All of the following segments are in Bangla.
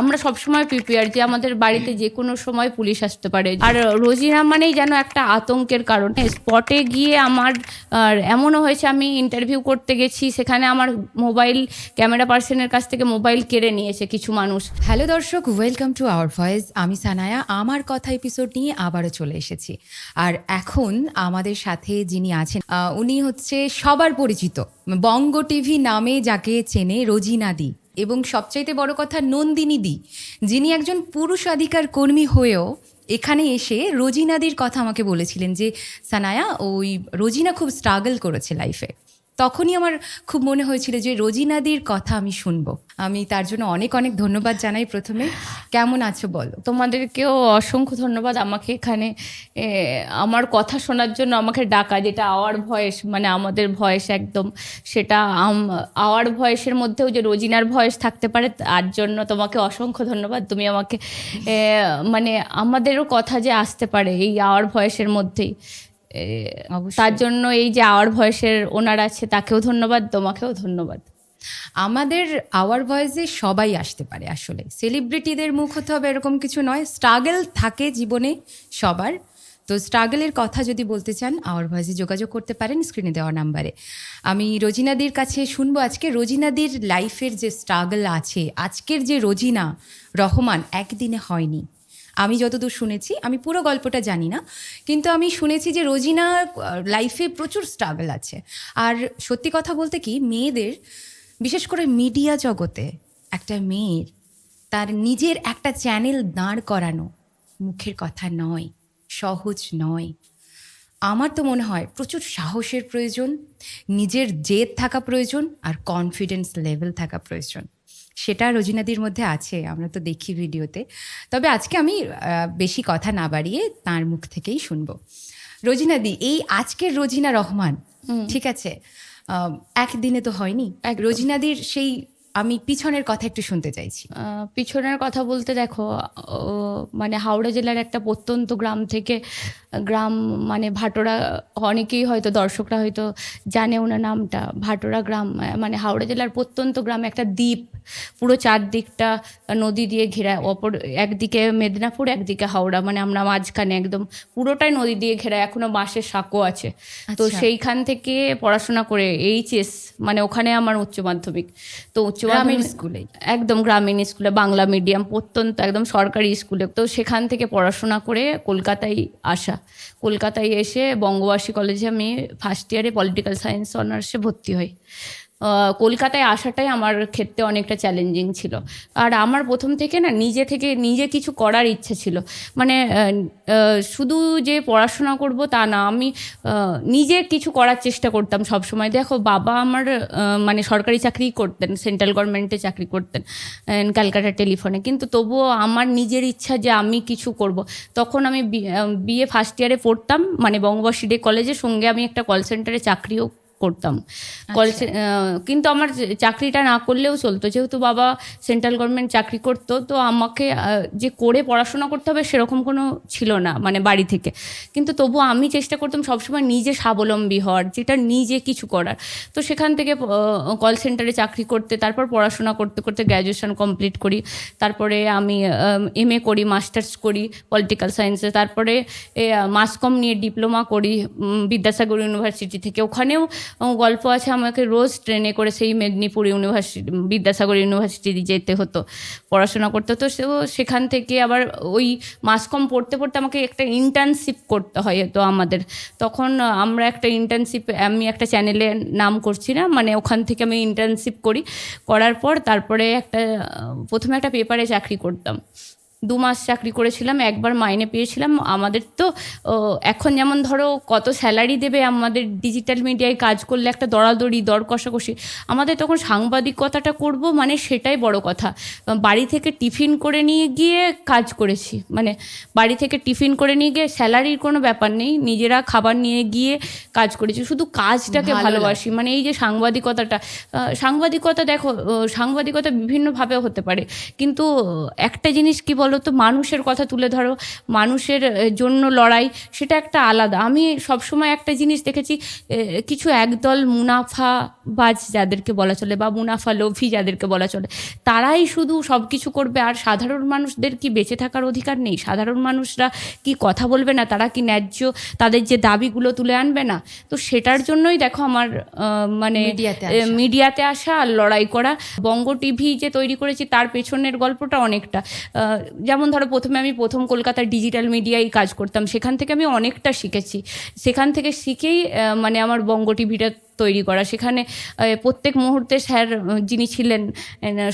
আমরা সবসময় প্রিপেয়ার যে আমাদের বাড়িতে যে কোনো সময় পুলিশ আসতে পারে। আর রোজিনা মানেই যেন একটা আতঙ্কের কারণে। স্পটে গিয়ে আমার, আর এমনও হয়েছে আমি ইন্টারভিউ করতে গেছি, সেখানে আমার মোবাইল ক্যামেরা পার্সনের কাছ থেকে মোবাইল কেড়ে নিয়েছে কিছু মানুষ। হ্যালো দর্শক ওয়েলকাম টু আওয়ার ভয়েস আমি সানায়া, আমার কথা এপিসোড নিয়ে আবারও চলে এসেছি। আর এখন আমাদের সাথে যিনি আছেন উনি হচ্ছে সবার পরিচিত, বঙ্গ টিভি নামে যাকে চেনে রোজিনাদি এবং সবচাইতে বড় কথা নন্দিনী দি, যিনি একজন পুরুষ অধিকার কর্মী হয়েও এখানে এসে রোজিনাদির কথা আমাকে বলেছিলেন যে, সানায়া, ওই রোজিনা খুব স্ট্রাগল করেছে লাইফে তখনই আমার খুব মনে হয়েছিল যে রোজিনাদির কথা আমি শুনব। আমি তার জন্য অনেক অনেক ধন্যবাদ জানাই প্রথমে। কেমন আছো বলো? তোমাদেরকেও অসংখ্য ধন্যবাদ আমাকে এখানে আমার কথা শোনার জন্য আমাকে ডাকা, যেটা আওয়ার ভয়েস মানে আমাদের ভয়েস একদম, সেটা আওয়ার ভয়েসের মধ্যেও যে রোজিনার ভয়েস থাকতে পারে, তার জন্য তোমাকে অসংখ্য ধন্যবাদ। তুমি আমাকে মানে আমাদেরও কথা যে আসতে পারে এই আওয়ার ভয়েসের মধ্যেই। তার জন্য এই যে আওয়ার ভয়েসের ওনার আছে তাকেও ধন্যবাদ তোমাকেও ধন্যবাদ। আমাদের আওয়ার ভয়েসে সবাই আসতে পারে আসলে। সেলিব্রিটিদের মুখ হতে হবে এরকম কিছু নয়। স্ট্রাগল থাকে জীবনে সবার। তো স্ট্রাগলের কথা যদি বলতে চান আওয়ার ভয়েসে যোগাযোগ করতে পারেন স্ক্রিনে দেওয়া নাম্বারে। আমি রোজিনাদির কাছে শুনব আজকে। রোজিনাদির লাইফের যে স্ট্রাগল আছে আজকের যে রোজিনা রহমান একদিনে হয়নি। আমি যতদূর শুনেছি, আমি পুরো গল্পটা জানি না, কিন্তু আমি শুনেছি যে রোজিনা লাইফে প্রচুর স্ট্রাগল আছে। আর সত্যি কথা বলতে কি, মেয়েদের, বিশেষ করে মিডিয়া জগতে, একটা মেয়ের, তার নিজের একটা চ্যানেল দাঁড় করানো মুখের কথা নয়, সহজ নয়। আমার তো মনে হয় প্রচুর সাহসের প্রয়োজন, নিজের জেদ থাকা প্রয়োজন, আর কনফিডেন্স লেভেল থাকা প্রয়োজন। সেটা রোজিনাদির মধ্যে আছে আমরা তো দেখি ভিডিওতে। তবে আজকে আমি বেশি কথা না বাড়িয়ে তার মুখ থেকেই শুনব। রোজিনাদি এই আজকের রোজিনা রহমান ঠিক আছে? একদিনে তো হয়নি। এক রোজিনাদির সেই আমি পিছনের কথা একটু শুনতে চাইছি। পিছনের কথা বলতে দেখো মানে হাওড়া জেলার একটা প্রত্যন্ত গ্রাম থেকে গ্রাম মানে ভাটোরা অনেকেই হয়তো দর্শকরা হয়তো জানে ওনার নামটা। ভাটোরা গ্রাম মানে হাওড়া জেলার প্রত্যন্ত গ্রামে একটা দ্বীপ পুরো চারদিকটা নদী দিয়ে ঘেরা অপর একদিকে মেদিনীপুর একদিকে হাওড়া মানে আমরা মাঝখানে একদম পুরোটাই নদী দিয়ে ঘেরা এখনও বাঁশের সাঁকো আছে। তো আচ্ছা। সেইখান থেকে পড়াশোনা করে এইচএস মানে ওখানে আমার উচ্চ মাধ্যমিক। তো উচ্চ মাধ্যমিক স্কুলে? একদম গ্রামীণ স্কুলে বাংলা মিডিয়াম প্রত্যন্ত একদম সরকারি স্কুলে। তো সেখান থেকে পড়াশোনা করে কলকাতায় আসা। কলকাতায় এসে বঙ্গবাসী কলেজে আমি ফার্স্ট ইয়ারে পলিটিক্যাল সায়েন্স অনার্সে ভর্তি হই। কলকাতায় আসাটাই আমার ক্ষেত্রে অনেকটা চ্যালেঞ্জিং ছিল। আর আমার প্রথম থেকে না, নিজে থেকে নিজে কিছু করার ইচ্ছা ছিল। মানে শুধু যে পড়াশোনা করব তা না, আমি নিজে কিছু করার চেষ্টা করতাম সব সময় দেখো, বাবা আমার মানে সরকারি চাকরি করতেন সেন্ট্রাল গভর্নমেন্টে চাকরি করতেন ক্যালকাটা টেলিফোনে। কিন্তু তবুও আমার নিজের ইচ্ছা যে আমি কিছু করব। তখন আমি বিএ ফার্স্ট ইয়ারে পড়তাম মানে বঙ্গবর্ষী ডে কলেজের সঙ্গে আমি একটা কল সেন্টারে চাকরিও করতাম। কল সে- কিন্তু আমার চাকরিটা না করলেও চলতো। যেহেতু বাবা সেন্ট্রাল গভর্নমেন্ট চাকরি করতো তো আমাকে যে করে পড়াশোনা করতে হবে সেরকম কোনো ছিল না মানে বাড়ি থেকে। কিন্তু তবু আমি চেষ্টা করতাম সবসময় নিজে স্বাবলম্বী হওয়ার যেটা নিজে কিছু করার। তো সেখান থেকে কল সেন্টারে চাকরি করতে তারপর পড়াশোনা করতে করতে গ্র্যাজুয়েশন কমপ্লিট করি। তারপরে আমি এম এ করি মাস্টার্স করি পলিটিক্যাল সায়েন্সে। তারপরে মাস কম নিয়ে ডিপ্লোমা করি বিদ্যাসাগর ইউনিভার্সিটি থেকে। ওখানেও উম, গল্প আছে আমাকে রোজ ট্রেনে করে সেই মেদিনীপুর ইউনিভার্সিটি বিদ্যাসাগর ইউনিভার্সিটি যেতে হতো পড়াশোনা করতে হতো। সে সেখান থেকে আবার ওই মাস কম পড়তে পড়তে আমাকে একটা ইন্টার্নশিপ করতে হয় তো আমাদের। তখন আমরা একটা ইন্টার্নশিপ আমি একটা চ্যানেলে নাম করছি না মানে ওখান থেকে আমি ইন্টার্নশিপ করি। করার পর তারপরে একটা প্রথমে একটা পেপারে চাকরি করতাম। দু মাস চাকরি করেছিলাম একবার মাইনে পেয়েছিলাম। আমাদের তো এখন যেমন ধরো কত স্যালারি দেবে আমাদের ডিজিটাল মিডিয়ায় কাজ করলে একটা দরাদরি দর কষাকষি। আমাদের তখন সাংবাদিকতাটা করব মানে সেটাই বড় কথা। বাড়ি থেকে টিফিন করে নিয়ে গিয়ে কাজ করেছি। মানে বাড়ি থেকে টিফিন করে নিয়ে গিয়ে স্যালারির কোনো ব্যাপার নেই নিজেরা খাবার নিয়ে গিয়ে কাজ করেছি। শুধু কাজটাকে ভালোবাসি মানে এই যে সাংবাদিকতাটা সাংবাদিকতা দেখো সাংবাদিকতা বিভিন্নভাবে হতে পারে। কিন্তু একটা জিনিস কি বলো বলো তো মানুষের কথা তুলে ধরো মানুষের জন্য লড়াই সেটা একটা আলাদা। আমি সবসময় একটা জিনিস দেখেছি কিছু একদল মুনাফাবাজ যাদেরকে বলা চলে বা মুনাফা লোভী যাদেরকে বলা চলে তারাই শুধু সব কিছু করবে। আর সাধারণ মানুষদের কি বেঁচে থাকার অধিকার নেই? সাধারণ মানুষরা কি কথা বলবে না? তারা কি ন্যায্য তাদের যে দাবিগুলো তুলে আনবে না? তো সেটার জন্যই দেখো আমার মানে মিডিয়াতে আসা। আর লড়াই করা। বঙ্গ টিভি যে তৈরি করেছি তার পেছনের গল্পটা অনেকটা। যেমন ধরো প্রথমে আমি প্রথম কলকাতার ডিজিটাল মিডিয়ায় কাজ করতাম, সেখান থেকে আমি অনেকটা শিখেছি। সেখান থেকে শিখেই মানে আমার বঙ্গ টিভিটা তৈরি করা। সেখানে প্রত্যেক মুহূর্তে স্যার যিনি ছিলেন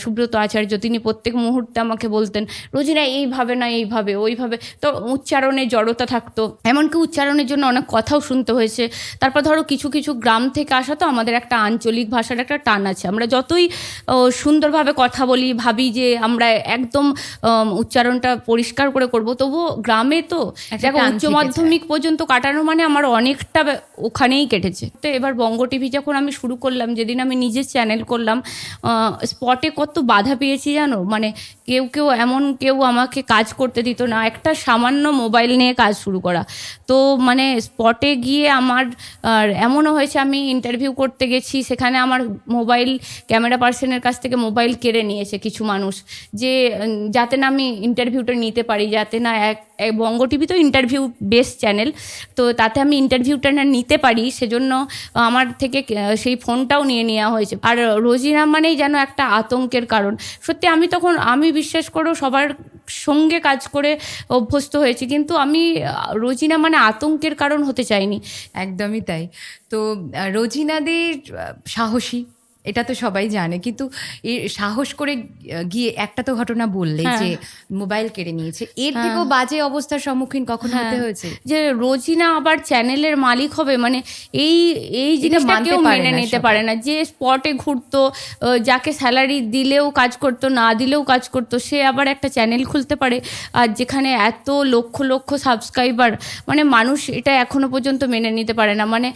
সুব্রত আচার্য তিনি প্রত্যেক মুহূর্তে আমাকে বলতেন রোজিনা এইভাবে না এইভাবে ওইভাবে তো উচ্চারণে জড়তা থাকতো। এমনকি উচ্চারণের জন্য অনেক কথাও শুনতে হয়েছে। তারপর ধরো কিছু কিছু গ্রাম থেকে আসা তো আমাদের একটা আঞ্চলিক ভাষার একটা টান আছে। আমরা যতই সুন্দরভাবে কথা বলি ভাবি যে আমরা একদম উচ্চারণটা পরিষ্কার করে করব তবুও গ্রামে তো দেখো উচ্চ মাধ্যমিক পর্যন্ত কাটানো মানে আমার অনেকটা ওখানেই কেটেছে। তো এবার বঙ্গ টিভি যখন আমি শুরু করলাম, যেদিন আমি নিজের চ্যানেল করলাম স্পটে কত বাধা পেয়েছি জানো? মানে কেউ কেউ এমন কেউ আমাকে কাজ করতে দিত না, একটা সামান্য মোবাইল নিয়ে কাজ শুরু করা। তো মানে স্পটে গিয়ে আমার এমনও হয়েছে, আমি ইন্টারভিউ করতে গেছি, সেখানে আমার মোবাইল ক্যামেরা পার্সনের কাছ থেকে মোবাইল কেড়ে নিয়েছে কিছু মানুষ। যে যাতে না আমি ইন্টারভিউটা নিতে পারি, যাতে না এক এক বঙ্গ টিভি তো ইন্টারভিউ বেস্ট চ্যানেল তো তাতে আমি ইন্টারভিউটা না নিতে পারি, সেজন্য আমার থেকে সেই ফোনটাও নিয়ে নেওয়া হয়েছে। আর রোজিনা মানেই যেন একটা আতঙ্কের কারণ। সত্যি আমি তখন, আমি বিশ্বাস করো সবার সঙ্গে কাজ করে অভ্যস্ত হয়েছি, কিন্তু আমি, রোজিনা মানে আতঙ্কের কারণ হতে চাইনি। একদমই তাই। তো রোজিনাদের সাহসী এটা তো সবাই জানে কিন্তু সাহস করে গিয়ে একটা তো ঘটনা বললে হ্যাঁ। যে মোবাইল কেড়ে নিয়েছে এর থেকেও বাজে অবস্থার সম্মুখীন কখন হতে হ্যাঁ। হয়েছে? যে রোজিনা আবার চ্যানেলের মালিক হবে মানে এই এই জিনিসটা কেউ মেনে নিতে পারে না। যে স্পটে ঘুরতো যাকে স্যালারি দিলেও কাজ করতো না দিলেও কাজ করতো সে আবার একটা চ্যানেল খুলতে পারে। আর যেখানে এত লক্ষ লক্ষ সাবস্ক্রাইবার মানে মানুষ এটা এখনও পর্যন্ত মেনে নিতে পারে না। মানে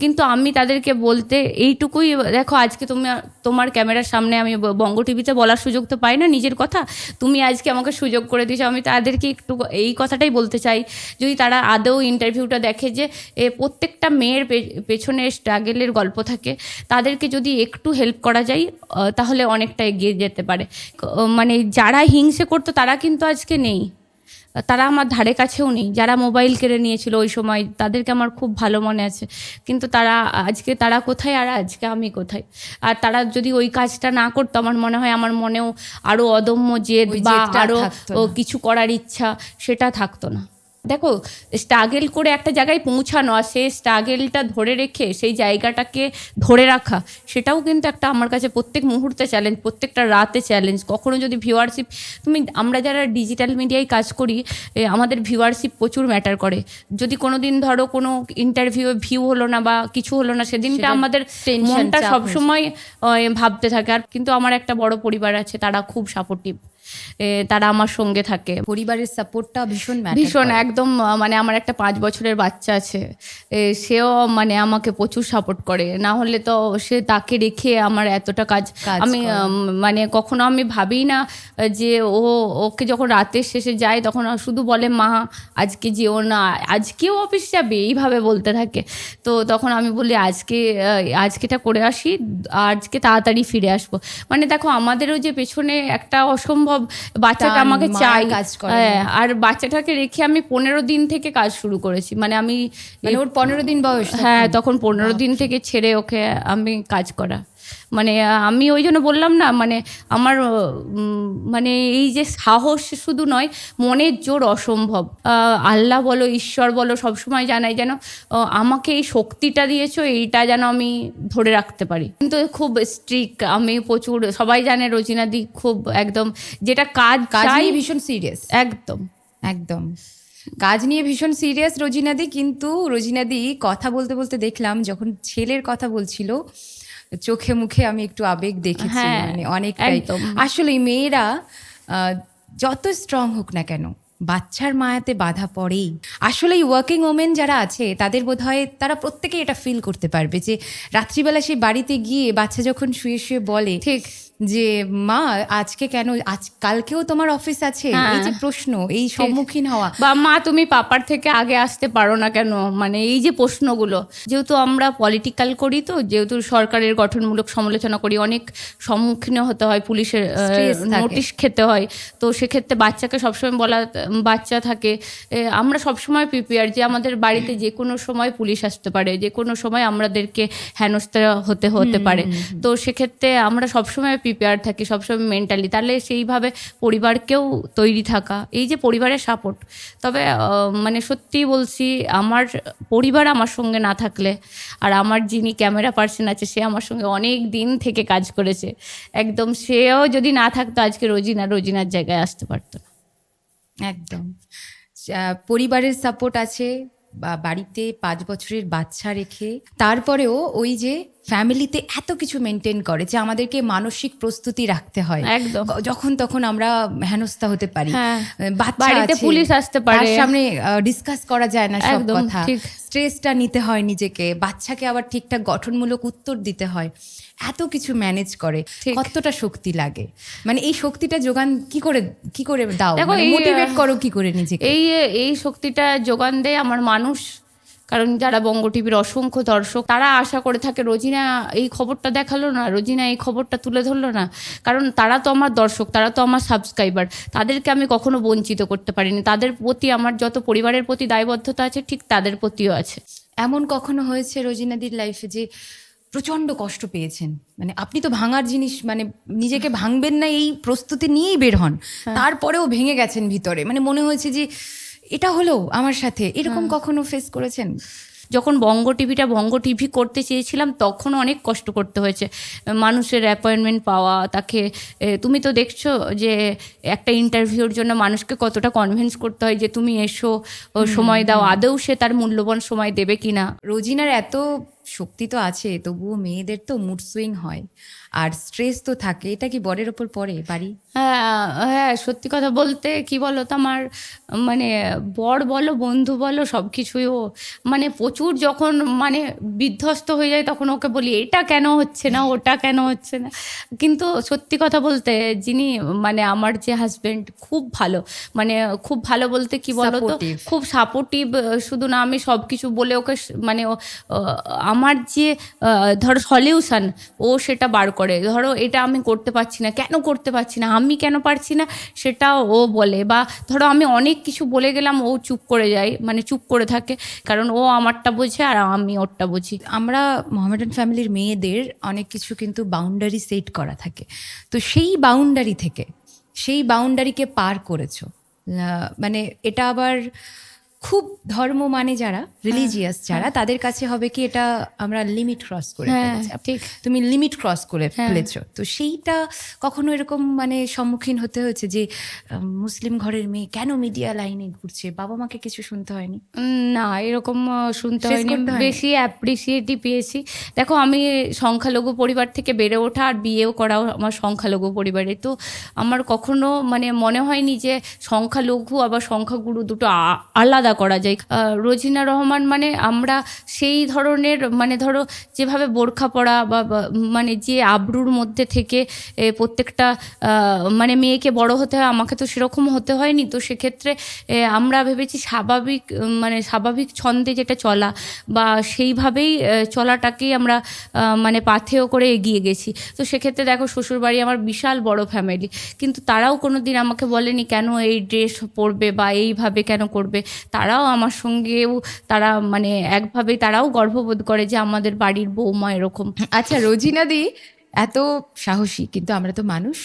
কিন্তু আমি তাদেরকে বলতে এইটুকুই দেখো আজকে তুমি তোমার ক্যামেরার সামনে আমি বঙ্গ টিভিতে বলার সুযোগ তো পাই না নিজের কথা। তুমি আজকে আমাকে সুযোগ করে দিয়েছ। আমি তাদেরকে একটু এই কথাটাই বলতে চাই। যদি তারা আদৌ ইন্টারভিউটা দেখে যে এ, প্রত্যেকটা মেয়ের পেছনে স্ট্রাগেলের গল্প থাকে তাদেরকে যদি একটু হেল্প করা যায় তাহলে অনেকটা এগিয়ে যেতে পারে। মানে যারা হিংসে করতো তারা কিন্তু আজকে নেই। তারা আমার ধারে কাছেও নেই। যারা মোবাইল কেড়ে নিয়েছিল ওই সময় তাদেরকে আমার খুব ভালো মনে আছে। কিন্তু তারা আজকে তারা কোথায় আর আজকে আমি কোথায়? আর তারা যদি ওই কাজটা না করতো আমার মনে হয় আমার মনেও আরও অদম্য জেদ বা আরও। কিছু করার ইচ্ছা সেটা থাকতো না। দেখো স্ট্রাগেল করে একটা জায়গায় পৌঁছানো আর সেই স্ট্রাগেলটা ধরে রেখে সেই জায়গাটাকে ধরে রাখা সেটাও কিন্তু একটা আমার কাছে প্রত্যেক মুহূর্তে চ্যালেঞ্জ প্রত্যেকটা রাতে চ্যালেঞ্জ কখনো যদি ভিউয়ারশিপ তুমি আমরা যারা ডিজিটাল মিডিয়ায় কাজ করি আমাদের ভিউয়ারশিপ প্রচুর ম্যাটার করে। যদি কোনো দিন ধরো কোনো ইন্টারভিউ ভিউ হলো না বা কিছু হলো না সেদিনটা আমাদের মনটা সবসময় ভাবতে থাকে। আর কিন্তু আমার একটা বড় পরিবার আছে তারা খুব সাপোর্টিভ তারা আমার সঙ্গে থাকে। পরিবারের সাপোর্টটা ভীষণ ভীষণ একদম মানে আমার একটা পাঁচ বছরের বাচ্চা আছে। সেও মানে আমাকে প্রচুর সাপোর্ট করে। না হলে তো সে তাকে রেখে আমার এতটা কাজ আমি মানে কখনো আমি ভাবি না যে ও ওকে যখন রাতের শেষে যায় তখন শুধু বলে মা আজকে যেও না। আজকেও অফিস যাবে এইভাবে বলতে থাকে। তো তখন আমি বলি আজকে আজকেটা করে আসি আজকে তাড়াতাড়ি ফিরে আসব। মানে দেখো আমাদেরও যে পেছনে একটা অসম্ভব বাচ্চাটা আমাকে চাই। কাজ করে। হ্যাঁ, আর বাচ্চাটাকে রেখে আমি পনেরো দিন থেকে কাজ শুরু করেছি। মানে আমি মানে ওর পনেরো দিন বয়স হ্যাঁ তখন। পনেরো দিন থেকে ছেড়ে ওকে আমি কাজ করা। মানে আমি ওই জন্য বললাম না মানে আমার মানে এই যে সাহস শুধু নয় মনের জোর অসম্ভব। আল্লাহ বলো ঈশ্বর বলো সবসময় জানাই যেন আমাকে এই শক্তিটা দিয়েছ এইটা যেন আমি ধরে রাখতে পারি। কিন্তু খুব স্ট্রিক আমি প্রচুর সবাই জানে রোজিনাদি খুব একদম যেটা কাজ কাজ ভীষণ সিরিয়াস একদম। একদম। কাজ নিয়ে ভীষণ সিরিয়াস রোজিনাদি কিন্তু রোজিনাদি কথা বলতে বলতে দেখলাম যখন ছেলের কথা বলছিল চোখে মুখে আমি একটু আবেগ দেখেছি হ্যাঁ, মানে অনেকটাই। আসলে মেয়েরা আহ, যত স্ট্রং হোক না কেন বাচ্চার মায়াতে বাধা পড়েই। আসলে এই ওয়ার্কিং ওমেন যারা আছে তাদের বোধ হয় তারা প্রত্যেকে এটা ফিল করতে পারবে যে রাত্রিবেলা সেই বাড়িতে গিয়ে বাচ্চা যখন শুয়ে শুয়ে বলে ঠিক যে মা আজকে কেন আজ কালকেও তোমার অফিস আছে? হ্যাঁ। এই যে প্রশ্ন এই সম্মুখীন হওয়া। বা মা তুমি পাপার থেকে আগে আসতে পারো না কেন? মানে এই যে প্রশ্নগুলো যেহেতু আমরা পলিটিক্যাল করি তো যেহেতু সরকারের গঠনমূলক সমালোচনা করি অনেক সম্মুখীন হতে হয় পুলিশের নোটিশ খেতে হয়। তো সেক্ষেত্রে বাচ্চাকে সবসময় বলা বাচ্চা থাকে আমরা সবসময় প্রিপেয়ার যে আমাদের বাড়িতে যে কোনো সময় পুলিশ আসতে পারে যে কোনো সময় আমাদেরকে হেনস্থা হতে হতে পারে। তো সেক্ষেত্রে আমরা সবসময় প্রিপেয়ার থাকি সবসময় মেন্টালি তাহলে সেইভাবে পরিবারকেও তৈরি থাকা এই যে পরিবারের সাপোর্ট তবে মানে সত্যি বলছি আমার পরিবার আমার সঙ্গে না থাকলে আর আমার যিনি ক্যামেরা পার্সন আছে সে আমার সঙ্গে অনেক দিন থেকে কাজ করেছে। একদম সেও যদি না থাকতো আজকে রোজিনা রোজিনার জায়গায় আসতে পারতো না। একদম। পরিবারের সাপোর্ট আছে বা বাড়িতে পাঁচ বছরের বাচ্চা রেখে তারপরেও ওই যে ফ্যামিলিতে এত কিছু মেনটেন করে যে আমাদেরকে মানসিক প্রস্তুতি রাখতে হয়। একদম। যখন তখন আমরা হেনস্থা হতে পারি। হ্যাঁ। বাড়িতে পুলিশ আসতে পারে। সামনে ডিসকাস করা যায় না সব কথা। স্ট্রেসটা নিতে হয় নিজেকে। বাচ্চাকে আবার ঠিকঠাক গঠনমূলক উত্তর দিতে হয়। এত কিছু ম্যানেজ করে। কতটা শক্তি লাগে। মানে এই শক্তিটা যোগান কি করে কি করে দাও? মোটিভেট করো কি করে নিজেকে? এই এই শক্তিটা যোগান দেয় আমার মানুষ কারণ যারা বঙ্গ টিভির অসংখ্য দর্শক তারা আশা করে থাকে রোজিনা এই খবরটা দেখাল না রোজিনা এই খবরটা তুলে ধরলো না। কারণ তারা তো আমার দর্শক তারা তো আমার সাবস্ক্রাইবার তাদেরকে আমি কখনো বঞ্চিত করতে পারিনি। তাদের প্রতি আমার যত পরিবারের প্রতি দায়বদ্ধতা আছে ঠিক তাদের প্রতিও আছে। এমন কখনো হয়েছে রোজিনাদির লাইফে যে প্রচণ্ড কষ্ট পেয়েছেন? মানে আপনি তো ভাঙার জিনিস মানে নিজেকে ভাঙবেন না এই প্রস্তুতি নিয়েই বের হন। তারপরেও ভেঙে গেছেন ভিতরে। মানে মনে হয়েছে যে এটা হলো আমার সাথে। এরকম কখনো ফেস করেছেন? যখন বঙ্গ টিভিটা বঙ্গ টিভি করতে চেয়েছিলাম তখন অনেক কষ্ট করতে হয়েছে। মানুষের অ্যাপয়েন্টমেন্ট পাওয়া তাকে তুমি তো দেখছ যে একটা ইন্টারভিউর জন্য মানুষকে কতটা কনভিন্স করতে হয় যে তুমি এসো সময় দাও আদৌ সে তার মূল্যবান সময় দেবে কিনা? রোজিনার এত শক্তি তো আছে তবুও মেয়েদের তো মুড সুইং হয়। আর স্ট্রেস তো থাকে এটা কি বরের ওপর পড়ে বাড়ি? হ্যাঁ হ্যাঁ সত্যি কথা বলতে কি বলো তো আমার মানে বর বলো বন্ধু বলো সব কিছুই ও মানে প্রচুর যখন মানে বিধ্বস্ত হয়ে যায় তখন ওকে বলি এটা কেন হচ্ছে না ওটা কেন হচ্ছে না? কিন্তু সত্যি কথা বলতে যিনি মানে আমার যে হাজবেন্ড খুব ভালো মানে খুব ভালো বলতে কি বলো তো খুব সাপোর্টিভ শুধু না আমি সব কিছু বলে ওকে মানে ও, আহ, আমার যে ধরো সলিউশন, ও সেটা বার করে। ধরো এটা আমি করতে পারছি না, কেন করতে পারছি না, আমি কেন পারছি না, সেটা ও বলে। বা ধরো আমি অনেক কিছু বলে গেলাম, ও চুপ করে যায় মানে চুপ করে থাকে, কারণ ও আমারটা বোঝে আর আমি ওরটা বুঝি। আমরা মোহামেডান ফ্যামিলির মেয়েদের অনেক কিছু কিন্তু বাউন্ডারি সেট করা থাকে। তো সেই বাউন্ডারি থেকে, সেই বাউন্ডারিকে পার করেছ মানে এটা আবার খুব ধর্ম মানে যারা রিলিজিয়াস যারা তাদের কাছে হবে কি এটা আমরা লিমিট ক্রস করে হ্যাঁ, ঠিক। তুমি লিমিট ক্রস করে হ্যাঁ। ফেলেছো। তো সেইটা কখনো এরকম মানে সম্মুখীন হতে হয়েছে যে মুসলিম ঘরের মেয়ে কেন মিডিয়া লাইনে ঘুরছে? বাবা মাকে কিছু শুনতে হয়নি? না এরকম শুনতে হয়নি। বেশি অ্যাপ্রিসিয়েটই পেয়েছি। দেখো আমি সংখ্যালঘু পরিবার থেকে বেড়ে ওঠা আর বিয়েও করাও আমার সংখ্যালঘু পরিবারে। তো আমার কখনো মানে মনে হয়নি যে সংখ্যালঘু আবার সংখ্যাগুরু দুটো আ- আলাদা করা যায়। রোজিনা রহমান মানে আমরা সেই ধরনের মানে ধরো যেভাবে বোরখা পরা বা মানে যে আবরুর মধ্যে থেকে প্রত্যেকটা মানে মেয়েকে বড় হতে হয়, আমাকে তো সেরকম হতে হয়নি। তো সেক্ষেত্রে আমরা ভেবেছি স্বাভাবিক মানে স্বাভাবিক ছন্দে যেটা চলা বা সেইভাবেই চলাটাকেই আমরা মানে পাথেয় করে এগিয়ে গেছি। তো সেক্ষেত্রে দেখো শ্বশুরবাড়ি আমার বিশাল বড় ফ্যামিলি কিন্তু তারাও কোনো দিন আমাকে বলেনি, কেন এই ড্রেস পরবে বা এইভাবে কেন করবে? তারাও আমার সঙ্গেও তারা মানে একভাবে তারাও গর্ববোধ করে যে আমাদের বাড়ির বৌমা এরকম। আচ্ছা রোজিনাদি এত সাহসী, কিন্তু আমরা তো মানুষ।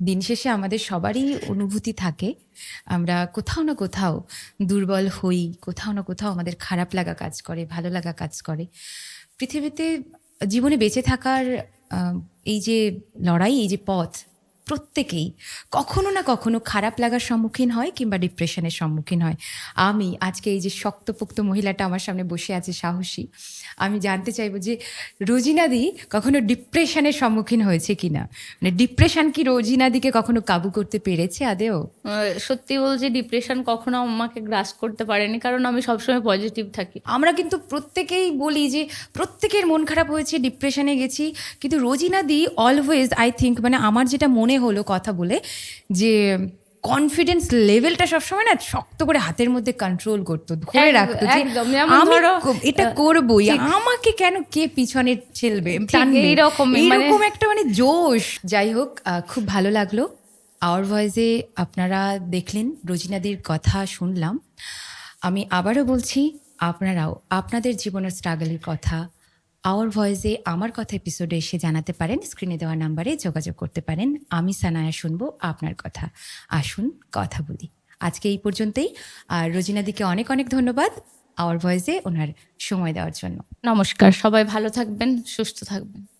দিন শেষে আমাদের সবারই অনুভূতি থাকে। আমরা কোথাও না কোথাও দুর্বল হই, কোথাও না কোথাও আমাদের খারাপ লাগা কাজ করে, ভালো লাগা কাজ করে। পৃথিবীতে জীবনে বেঁচে থাকার এই যে লড়াই, এই যে পথ প্রত্যেকেই কখনো না কখনো খারাপ লাগার সম্মুখীন হয় কিংবা ডিপ্রেশনের সম্মুখীন হয়। আমি আজকে এই যে শক্তপোক্ত মহিলাটা আমার সামনে বসে আছে সাহসী আমি জানতে চাইব যে রোজিনাদি কখনো ডিপ্রেশনের সম্মুখীন হয়েছে কিনা? মানে ডিপ্রেশন কি রোজিনাদিকে কখনো কাবু করতে পেরেছে আদেও? সত্যি বলছি ডিপ্রেশন কখনো আমাকে গ্রাস করতে পারেনি কারণ আমি সবসময় পজিটিভ থাকি। আমরা কিন্তু প্রত্যেকেই বলি যে প্রত্যেকের মন খারাপ হয়েছে ডিপ্রেশনে গেছি কিন্তু রোজিনাদি অলওয়েজ আই থিঙ্ক মানে আমার যেটা মনে হলো কথা বলে যে কনফিডেন্স লেভেলটা সবসময় না শক্ত করে হাতের মধ্যে কন্ট্রোল করতো ধরে রাখতো যে আমি এটা করবই। আমাকে কেন কে পিছনে ঠেলবে? এইরকমই, মানে- এইরকম একটা মানে জোশ। যাই হোক খুব ভালো লাগল। আওয়ার ভয়েসে আপনারা দেখলেন রোজিনাদির কথা শুনলাম। আমি আবারও বলছি আপনারাও আপনাদের জীবনের স্ট্রাগলের কথা আওয়ার ভয়েসে আমার কথা এপিসোডে এসে জানাতে পারেন স্ক্রিনে দেওয়া নাম্বারে যোগাযোগ করতে পারেন। আমি সানায়া শুনব আপনার কথা। আসুন, কথা বলি। আজকে এই পর্যন্তই। আর রোজিনাদিকে অনেক অনেক ধন্যবাদ আওয়ার ভয়েসে ওনার সময় দেওয়ার জন্য। নমস্কার, সবাই ভালো থাকবেন, সুস্থ থাকবেন।